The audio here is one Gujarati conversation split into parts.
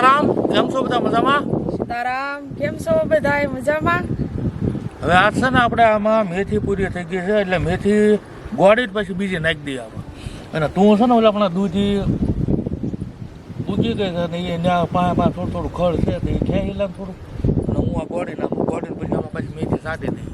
સીતારામ કેમ છો બધા મજામાં? સીતારામ કેમ છો બધા મજામાં? હવે આ છે ને આપણે આમાં મેથી પૂરી થઈ ગઈ છે એટલે મેથી ગોળી જ પછી બીજી નાખી દઈએ આમાં. અને તું છે ને ઓલા આપણા દૂધી ઉગી ગઈ છે ને એ ત્યાં પાસે પાસે થોડું થોડું ખડ છે તો એ ખેંચી લે થોડું. અને હું આ ગોળી નાખું ગોળી પછી આમાં પછી મેથી સાટી દઈએ.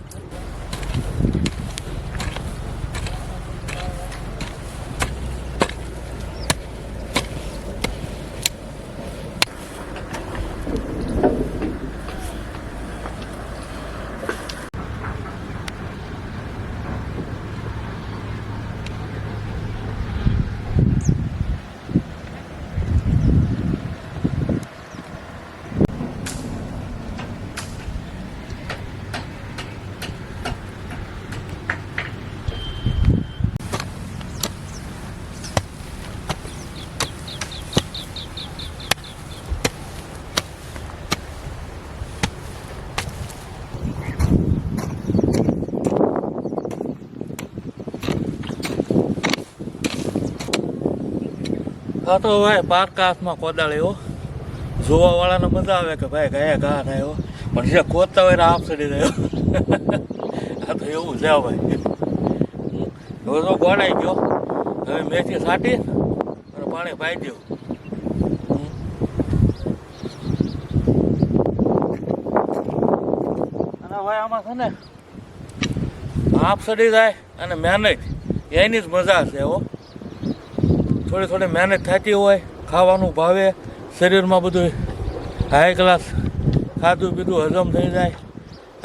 હા તો ભાઈ પાક હાથમાં કોદાળી હો. જોવા વાળાને મજા આવે કે ભાઈ કયા ઘા થાય પણ જે ખોદતા હોય ને આપ ચડી રહ્યો આ તો એવું છે ભાઈ. હવે તો ગોળાઈ ગયો. હવે મેથી સાટી અને પાણી પાઈ દેવું અને ભાઈ આમાં છે ને આપ ચડી જાય અને મહેનત એની જ મજા છે હો. થોડી થોડી મહેનત થતી હોય ખાવાનું ભાવે શરીરમાં બધું હાઈ ક્લાસ ખાધું પીધું હજમ થઈ જાય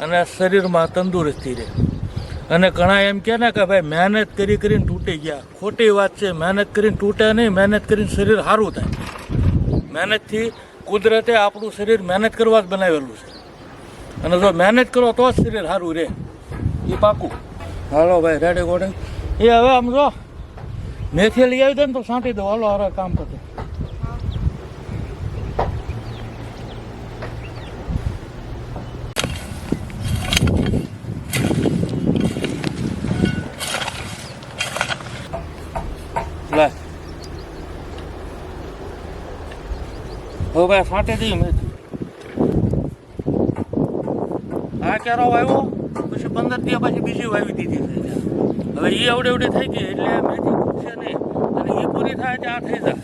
અને શરીરમાં તંદુરસ્તી રહે. અને ઘણા એમ કહે ને કે ભાઈ મહેનત કરી કરીને તૂટી ગયા. ખોટી વાત છે મહેનત કરીને તૂટે નહીં મહેનત કરીને શરીર સારું થાય. મહેનતથી કુદરતે આપણું શરીર મહેનત કરવા જ બનાવેલું છે. અને જો મહેનત કરો તો જ શરીર સારું રહે. એ પાકું. હાલો ભાઈ રેડી ગોડે એ હવે આમ જો મેથી લઈ આવી દે ને તો સાંટી દો હાલો, હારે કામ કરતો લે. હવે સાંટી દઈએ મેથી. આ ક્યારો વાવ્યો? પછી પંદર દિવસ પછી બીજી વાવી દીધી હવે એ અવડે અવડી થઈ ગઈ, એટલે મેથી ખૂટશે નહીં અને એ પૂરી થાય ત્યાં થઈ જાય.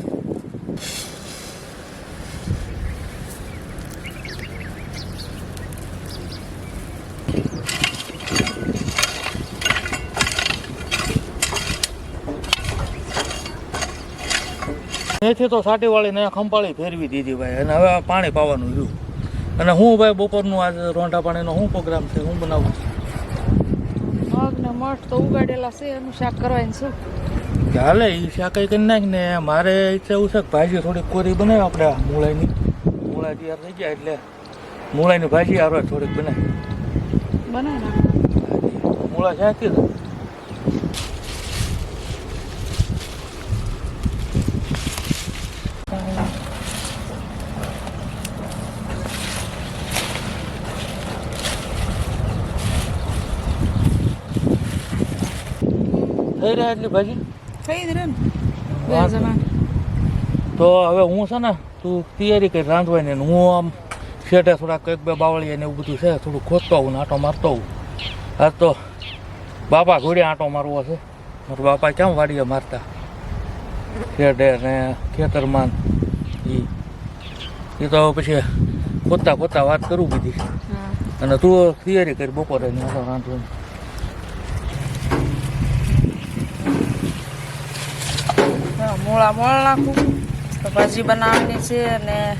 અહીંથી તો સાટી વાળીને ખંપાળી ફેરવી દીધી ભાઈ અને હવે પાણી પાવાનું રહ્યું. અને હું ભાઈ બપોરનું આજે રોંઢા પાણીનો શું પ્રોગ્રામ છે હું બનાવું મગ ને મઠ તો ઉગાડેલા છે એનું શાક કરવાનું શું ચાલે એ શાકાઈ કરી નાખ ને મારે એવું છે કે ભાજી થોડીક કોરી બનાવી આપણે મૂળાઈની. મૂળાની મૂળા તૈયાર થઈ ગયા એટલે મૂળાની ભાજી આવે થોડીક બનાવી. બનાવી મૂળા શાકી થઈ રહ્યા એટલી ભાજી? થઈ જ રહે ને તો હવે હું છે ને તું તૈયારી કરી રાંધવાની ને હું આમ શેઠે થોડાક એક બે બાવળીએ ને એવું બધું છે થોડું ખોદતો આવું ને આંટો મારતો આવું. આજ તો બાપા ઘોડે આંટો મારવો છે. મારા બાપા ક્યાં વાડીએ મારતા? શેઠે ને ખેતરમાં એ એ તો પછી ખોદતા ખોદતા વાત કરું બીજી અને તું તૈયારી કરી બપોરે ને આંટો રાંધવાની. મૂળા મોળ નાખું તો ભાજી બનાવવાની છે અને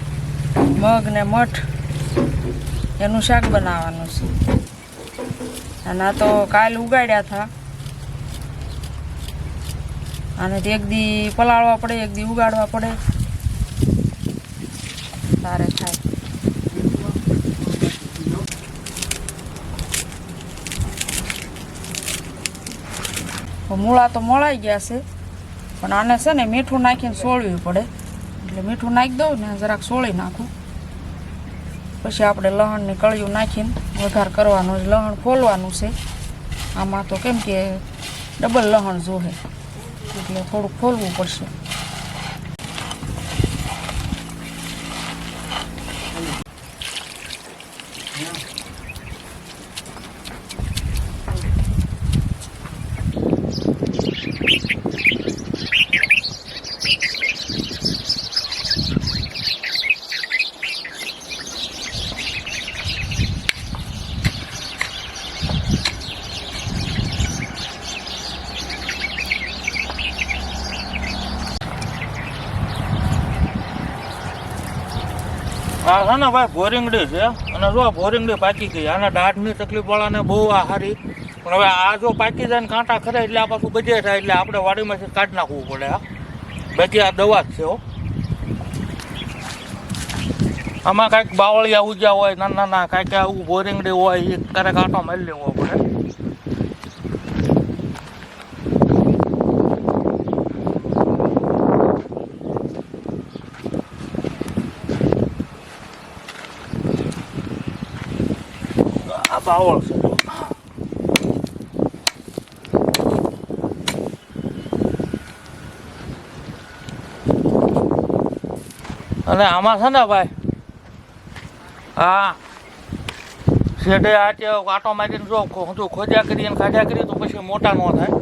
મગ ને મઠ. એનું શાક બનાવવાનું છે. અને આ તો કાલ ઉગાડ્યા હતા. અને એક દી પલાળવા પડે, એક દી ઉગાડવા પડે. તારે થાય. મૂળા તો મળાઈ ગયા છે. પણ આને છે ને મીઠું નાખીને સોળવી પડે. એટલે મીઠું નાખી દઉં ને જરાક સોળી નાખું. પછી આપણે લહણની કળિયું નાખીને વઘાર કરવાનો જ લહણ ફોલવાનું છે. આમાં તો કેમ કે ડબલ લહણ જોહે. એટલે થોડુંક ફોલવું પડશે. આ છે ને ભાઈ ભોરીંગડી છે. અને જો આ ભોરીંગડી પાકી ગઈ. અને દાઢની તકલીફ વાળાને બહુ આ સારી પણ હવે આ જો પાકી જાય ને કાંટા ખરે એટલે આ પાછું બજે થાય. એટલે આપણે વાડીમાંથી કાઢી નાખવું પડે આ બાકી આ દવા જ છે, હો. આમાં કાંઈક બાવળિયા ઉજ્યા હોય નાના નાના કાંઈક આવું બોરિંગડી હોય, એ ક્યારેક આંટો મારી લેવો પડે. આ બાવળ છે. અને આમાં છે ને ભાઈ, હા શેઠે આ તે આટો મારીને જો હું ખોજ્યા કરીને ખાધ્યા કરીએ તો પછી મોટા ન થાય.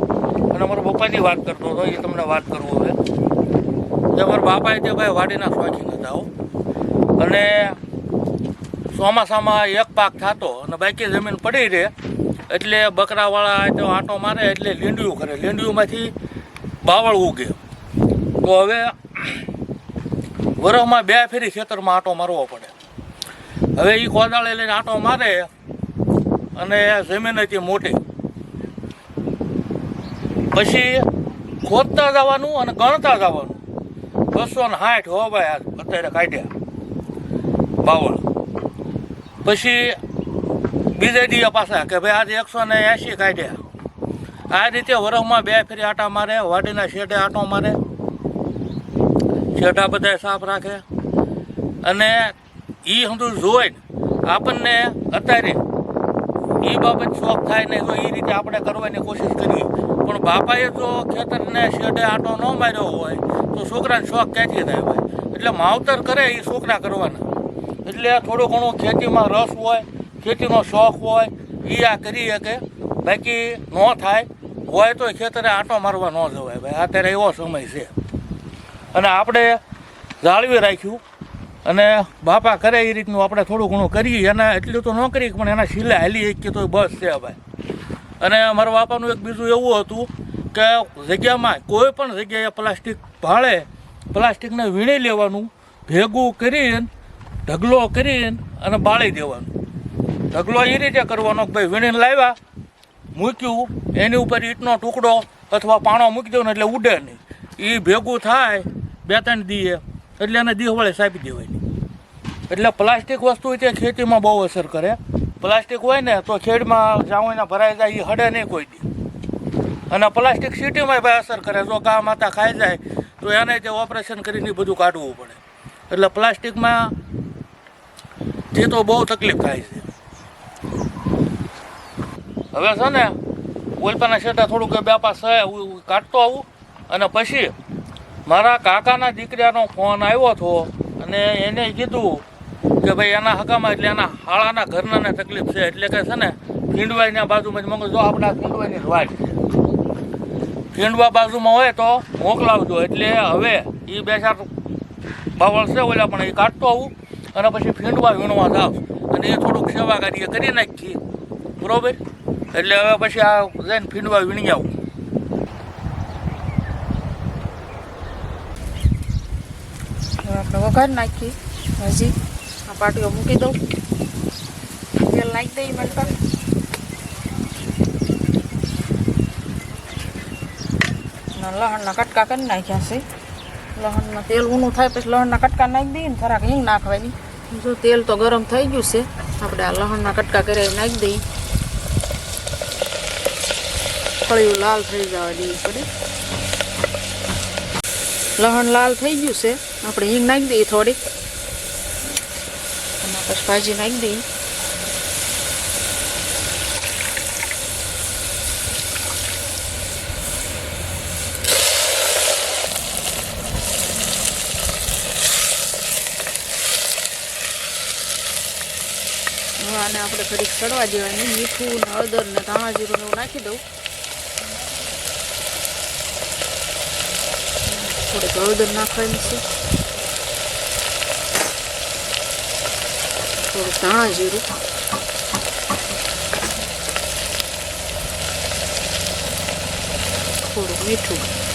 અને અમારો પપ્પાની વાત કરતો હતો, એ તમને વાત કરવું હવે જે અમારા બાપાએ તે ભાઈ વાડીના શોખીન હતા અને ચોમાસામાં એક પાક થતો અને બાકી જમીન પડી રહે. એટલે બકરાવાળા તો આંટો મારે એટલે લીંડિયું કરે. લીંડિયુંમાંથી બાવળ ઉગે. તો હવે વરસમાં બે ફેરી ખેતરમાં આંટો મારવો પડે. હવે એ કોદાળે લઈને આંટો મારે અને જમીન હતી મોટી. પછી ખોદતા જવાનું અને ગણતા જવાનું. બસો ને સાઠ હો ભાઈ અત્યારે કાઢ્યા. બાવળ. પછી બીજે દીએ પાછા કે ભાઈ આજે એકસો ને એંશી કાઢ્યા. આ રીતે વરસમાં બે ફેરી આટા મારે, વાડીના શેઢે આટો મારે. શેઢા બધા સાફ રાખે. અને એ સમજુ જોઈને આપણને અત્યારે એ બાબત શોખ થાય ને તો એ રીતે આપણે કરવાની કોશિશ કરીએ. પણ બાપાએ જો ખેતરને શેઢે આટો ન માર્યો હોય, તો છોકરાને શોખ ક્યાંથી થાય હોય એટલે માવતર કરે એ છોકરા કરવાના. એટલે થોડું ઘણું ખેતીમાં રસ હોય, ખેતીનો શોખ હોય એ આ કરી શકે. બાકી ન થાય, હોય તો ખેતરે આંટો મારવા ન જવાય ભાઈ. અત્યારે એવો સમય છે. અને આપણે જાળવી રાખ્યું. અને બાપા કરે એ રીતનું, આપણે થોડું ઘણું કરીએ. એના એટલું તો ન કરીએ પણ એના શીલા હાલી શકીએ તો બસ છે ભાઈ. અને મારા બાપાનું એક બીજું એવું હતું કે જગ્યામાં કોઈ પણ જગ્યાએ પ્લાસ્ટિક ભાળે, પ્લાસ્ટિકને વીણી લેવાનું, ભેગું કરીને ઢગલો કરીને અને બાળી દેવાનો. ઢગલો એ રીતે કરવાનો કે ભાઈ વીણીને લાવ્યા, મૂક્યું, એની ઉપર ઈંટનો ટુકડો અથવા પાણો મૂકી દો ને એટલે ઉડે નહીં. એ ભેગું થાય, બે ત્રણ દીએ, એટલે એને દીહ વળે સાપી દેવાની. એટલે પ્લાસ્ટિક વસ્તુ તે ખેતીમાં બહુ અસર કરે. પ્લાસ્ટિક હોય ને તો ખેડમાં જાવણીના ભરાઈ જાય એ હડે નહીં કોઈ દી. અને પ્લાસ્ટિક સિટીમાં ભાઈ અસર કરે. જો ગા માતા ખાઈ જાય, તો એને તે ઓપરેશન કરીને બધું કાઢવું પડે. એટલે પ્લાસ્ટિકમાં તે તો બહુ તકલીફ થાય છે. હવે છે ને, ઓલપાના શેઠા થોડુંક બે પાસ કાઢતો આવું. અને પછી મારા કાકાના દીકરાનો ફોન આવ્યો હતો અને એને કીધું કે ભાઈ એના હકામાં એટલે એના હાળાના ઘરનાને તકલીફ છે, એટલે કે છે ને ફીંડવાઈના બાજુમાં જ મંગો જો આપણા ફીંડવાની જ વાત છે. ફીંડવા બાજુમાં હોય તો મોકલાવજો, એટલે હવે એ બે ચાર બાવળ છે ઓલા, પણ એ કાઢતો આવું. અને પછી ફીંડવા વીણવા થાવ અને એ થોડુંક સેવા કાર્ય કરી નાખીએ. બરોબર? એટલે હવે પછી આ જઈને ફીંડવા વીણી આવું. આપણે વઘાર નાખી હજી આ પાટીઓ મૂકી દઉં. તેલ નાખી દઈએ મલકા લહણના કટકા કરી નાખ્યા છે. લહણમાં તેલ ઊનું થાય પછી લહણના કટકા નાખી દઈએ ને થોડાક હિંગ નાખવાની. જો તેલ તો ગરમ થઈ ગયું છે. આપણે આ લહણના કટકા કરી નાખી દઈએ. ફળિયું લાલ થઈ જવા દેવી પડે. લહણ લાલ થઈ ગયું છે. આપણે હિંગ નાખી દઈએ થોડીક. અને પછી ભાજી નાખી દઈએ. ઘડીક દેવાની, મીઠું ને હળદર ને ધાણા જીરું ને એવું નાખી દઉં. થોડીક હળદર નાખવાની છે. થોડુંક ધાણા જીરું. થોડુંક મીઠું.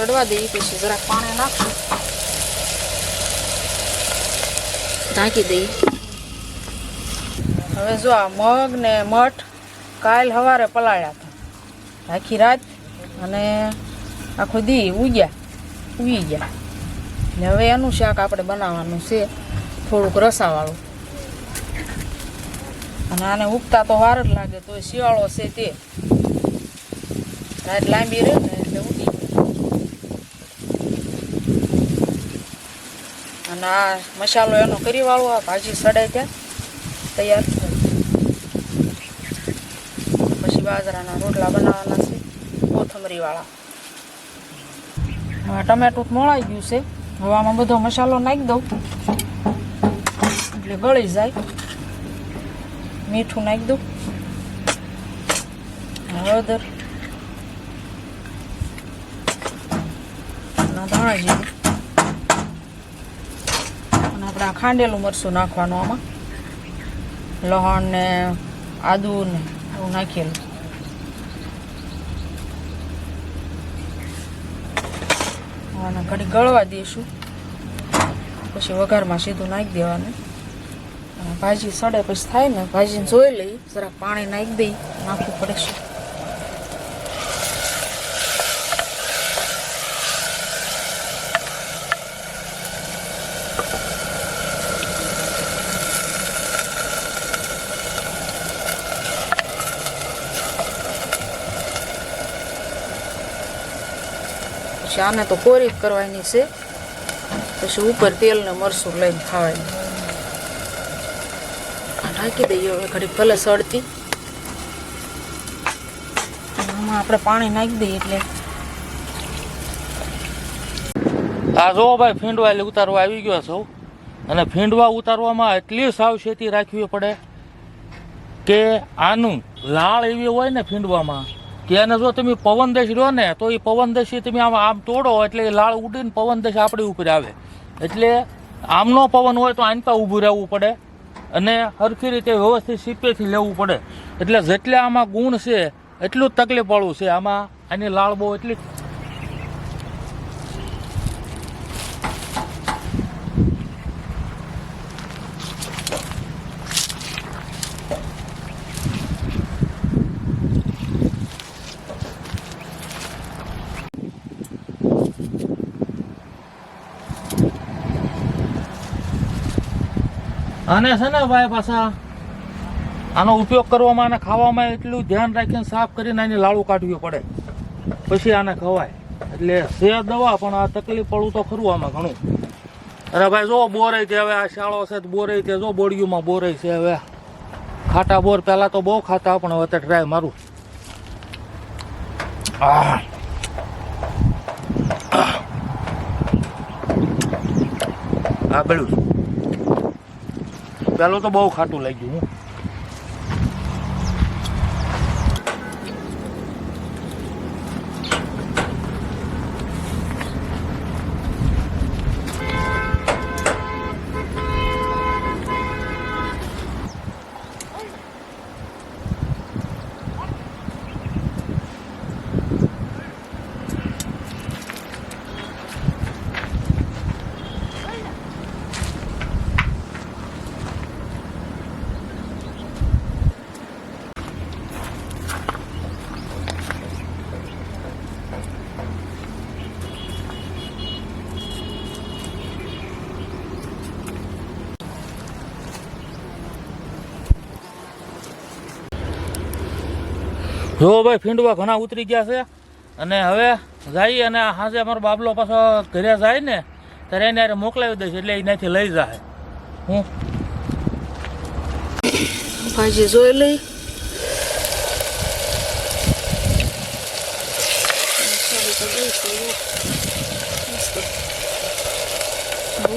સડવા દઈએ પછી જરાક પાણી નાખું ઢાંકી દઈએ. હવે જો આ મગ ને મઠ કાલ સવારે પલાળ્યા હતા. આખી રાત અને આખો દી ઉગ્યા, ઉગી ગયા. ને હવે એનું શાક આપણે બનાવવાનું છે, થોડુંક રસાવાળું. અને આને ઉગતા તો વાર જ લાગે તો શિયાળો છે તે. રાત લાંબી રહે ને એટલે ઉગી અને આ મસાલો એનો કરી વાળો, આ ભાજી સડાઈ ત્યાં તૈયાર પછી બાજરાના રોટલા બનાવવાના છે કોથમરી વાળા હવે ટમેટું મોળાઈ ગયું છે, હવે આમાં બધો મસાલો નાખી દઉં. એટલે ગળી જાય. મીઠું નાખી દઉં. હળદર ધાણા જીરું. આપણે ખાંડેલું મરચું નાખવાનું આમાં. લહણ ને આદુ ને એવું નાખેલું. અને ઘડી ગળવા દઈશું. પછી વઘારમાં સીધું નાખી દેવાનું. ભાજી સડે પછી થાય ને, ભાજીને જોઈ લઈ જરાક પાણી નાખી દઈ નાખવું પડે છે. પછી આને તો કોરી કરવાની છે. પછી ઉપર તેલ ને મરચું લઈને ખાવાની. નાખી દઈએ હવે ઘડી ભલે આમાં આપણે પાણી નાખી દઈએ એટલે. આ જો ભાઈ, ફીંડવા એટલે ઉતારવા આવી ગયો સૌ અને ફીંડવા ઉતારવામાં એટલી સાવચેતી રાખવી પડે કે આનું લાળ એવી હોય ને ફીંડવામાં એને જો તમે પવન દશ રહ્યો ને, તો એ પવન દશી તમે આમ આમ તોડો એટલે એ લાળ ઉડીને પવન દશ આપણી ઉપર આવે. એટલે આમનો પવન હોય તો આનતા ઊભું રહેવું પડે અને સરખી રીતે વ્યવસ્થિત સીપેથી લેવું પડે. એટલે જેટલે આમાં ગુણ છે, એટલું જ તકલીફ પડવું છે. આમાં આની લાળ બહુ એટલી અને છે ને ભાઈ પાછા આનો ઉપયોગ કરવામાં અને ખાવામાં એટલું ધ્યાન રાખીને સાફ કરીને આની લાડુ કાઢવી પડે. પછી આને ખવાય. એટલે છે દવા, પણ આ તકલીફ પડવું તો ખરું આમાં ઘણું. અરે ભાઈ જો બોરાઈ છે હવે, આ શાળો છે બોરઈ છે. જો બોડિયુંમાં બોરાઈ છે હવે. ખાટા બોર પહેલાં તો બહુ ખાતા, પણ હવે તો ટ્રાય મારું. આહ. આ બેડું. પેલું તો બહુ ખાટું લાગ્યું હું. જો ભાઈ, ફીંડવા ઘણા ઉતરી ગયા છે. અને હવે જઈએ અને સાંજે અમારો બાબલો પાછો ઘરે જાય ને, ત્યારે એને હારે મોકલાવી દઈશ, એટલે એનાથી લઈ જાય. હું? ભાજી જોઈ લઈ.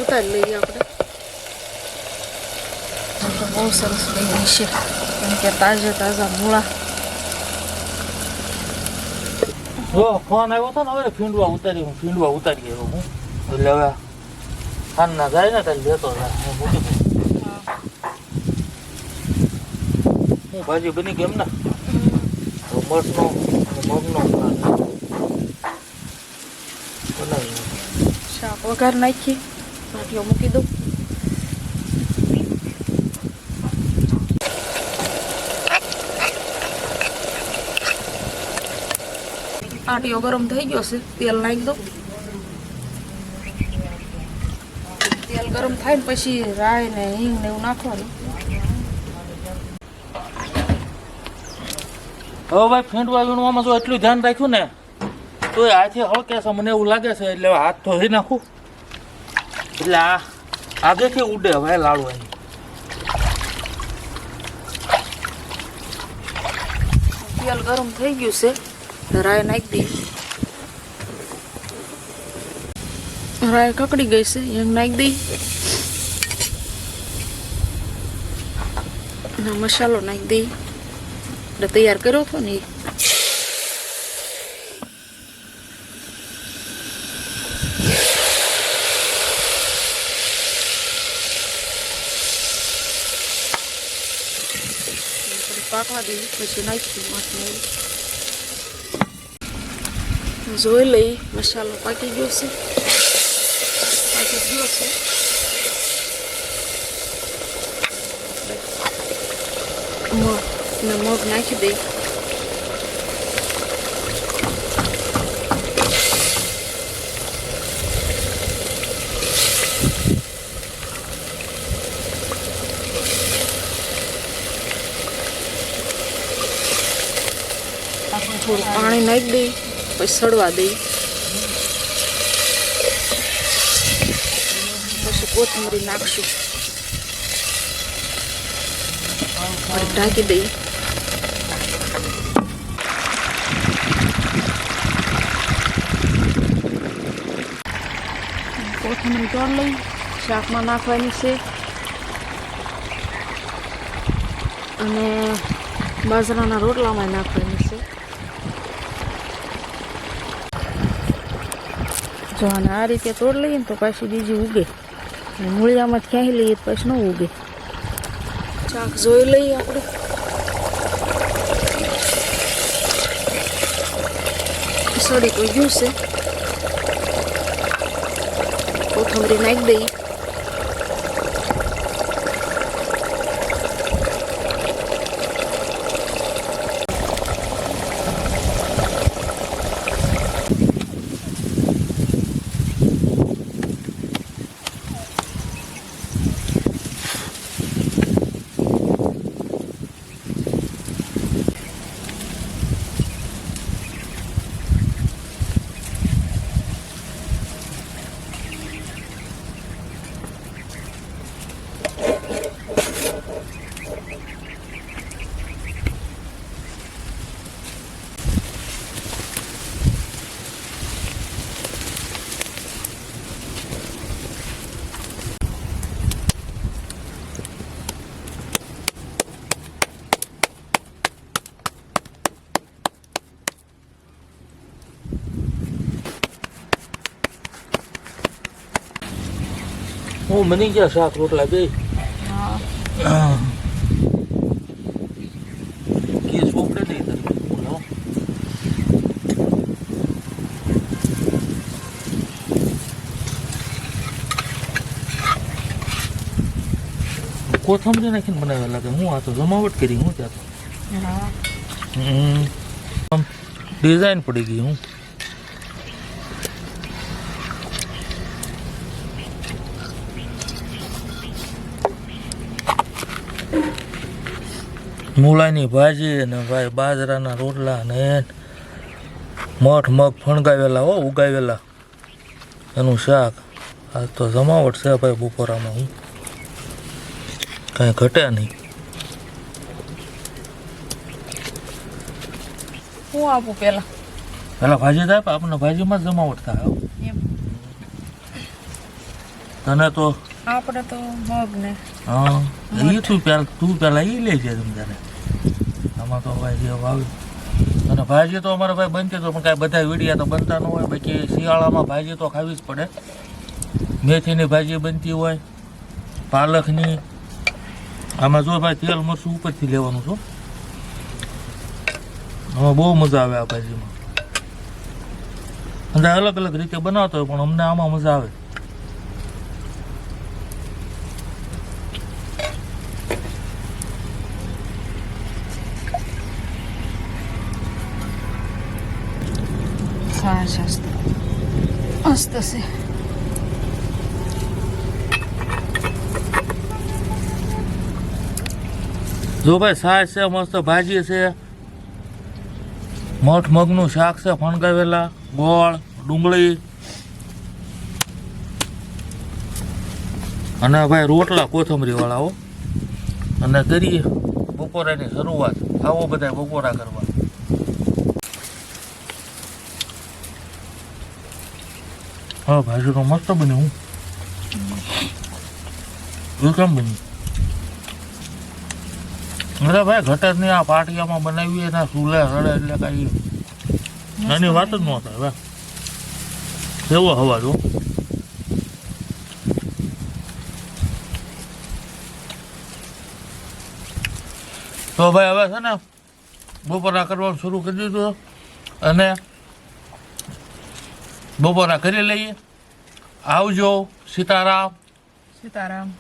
ઉતારી લઈએ આપણે. બહુ સરસ બની છે. કેમ કે તાજે તાજા મૂળા. જો ફોન આવ્યો હતો ને હવે ફીંડવા ઉતારી હું ફીંડવા ઉતારી ગયો હું એટલે હવે ખાનના જાય ને તારી લેતો જાય હું હું ભાજી બની ગઈ એમ ને મગનો મગનો બનાવી વઘાર નાખી મૂકી દઉં આટીઓ ગરમ થઈ ગયો છે તેલ નાખી દઉં. તેલ ગરમ થાય ને પછી રાઈ ને હિંગ ને એવું નાખવાનું. હવે ભાઈ ફેંટવા વીણવામાં જો એટલું ધ્યાન રાખ્યું ને તો આથી હળકે છે મને એવું લાગે છે એટલે હાથ ધોઈ નાખું. એટલે આ આગેથી ઉડે હવે લાડુ એની તેલ ગરમ થઈ ગયું છે. તો રાઈ નાખી દઈએ રાઈ કકડી ગઈ છે હિંગ નાખી દઈ અને મસાલો નાખી દઈ એટલે તૈયાર કર્યો હતો ને એ થોડી પાકવા દઈએ પછી નાખી માથને જોઈ લઈ મસાલો પાકી ગયો છે પાકી ગયો છે મગ ને મગ નાખી દઈ થોડું પાણી નાખી દઈ પછી સડવા દઈ. પછી કોથમરી નાખશું. ઢાંકી દઈ. કોથમરી તોડ લઈ. શાકમાં નાખવાની છે. અને બાજરાના રોટલામાં નાખવાની છે જો અને આ રીતે તોડ લઈએ ને તો પાછી બીજી ઉગે. અને મૂળિયામાં ક્યાંય લઈએ તો પાછી ન ઉગે. ચાક જોઈ લઈએ આપણે. સોરી કોઈ ગયું કોથમરી નાખી દઈએ. હું બની ગયા શાક રોટલા બે કે નહીં કોથમરી નાખીને બનાવ્યા લાગે. હું આ તો જમાવટ કરી હું ત્યાં તો. ડિઝાઇન પડી ગઈ હું. મૂળાની ભાજી ને ભાઈ બાજરાના રોટલા ને મઠ મગ ફણગાવેલા હો ઉગાવેલા. એનું શાક. આ તો જમાવટ છે ભાઈ બપોરામાં હું. કાંઈ ઘટે નહીં. હું આપું પેલા? પેલા ભાજી થાય આપણને ભાજીમાં જમાવટ થાય. તને તો? આપણે તો મગ ને હા. એ તું પેલા તું પેલા એ લે છે તમ આમાં તો ભાઈ જે અને ભાજી તો અમારે ભાઈ બનતી તો પણ કાંઈ બધા વીડિયા તો બનતા ન હોય. બાકી શિયાળામાં ભાજી તો ખાવી જ પડે. મેથીની ભાજી બનતી હોય, પાલકની. આમાં જો ભાઈ તેલ મરચું ઉપરથી લેવાનું છો. આમાં બહુ મજા આવે આ ભાજીમાં. અંદર અલગ અલગ રીતે બનાવતો હોય પણ અમને આમાં મજા આવે. મસ્ત છે જો ભાઈ સાસ છે, મસ્ત ભાજી છે. મઠ મગનું શાક છે, ફણગાવેલા, ગોળ, ડુંગળી. અને ભાઈ રોટલા કોથમરી વાળાઓ અને કરીએ બપોરાની શરૂઆત. આવો બધા બપોરા કરવા. હા ભાજી તો મસ્ત બની હું. એ કેમ બની અરે ભાઈ ઘટરની આ પાટિયામાં બનાવી એના ચૂલે રડે એટલે કાંઈ નાની વાત જ ન થાય કેવો હવા જો તો ભાઈ, હવે છે ને બપોરા કરવાનું શરૂ કરી દીધું. અને બપોરા કરી લઈએ. આવજો સીતારામ. સીતારામ.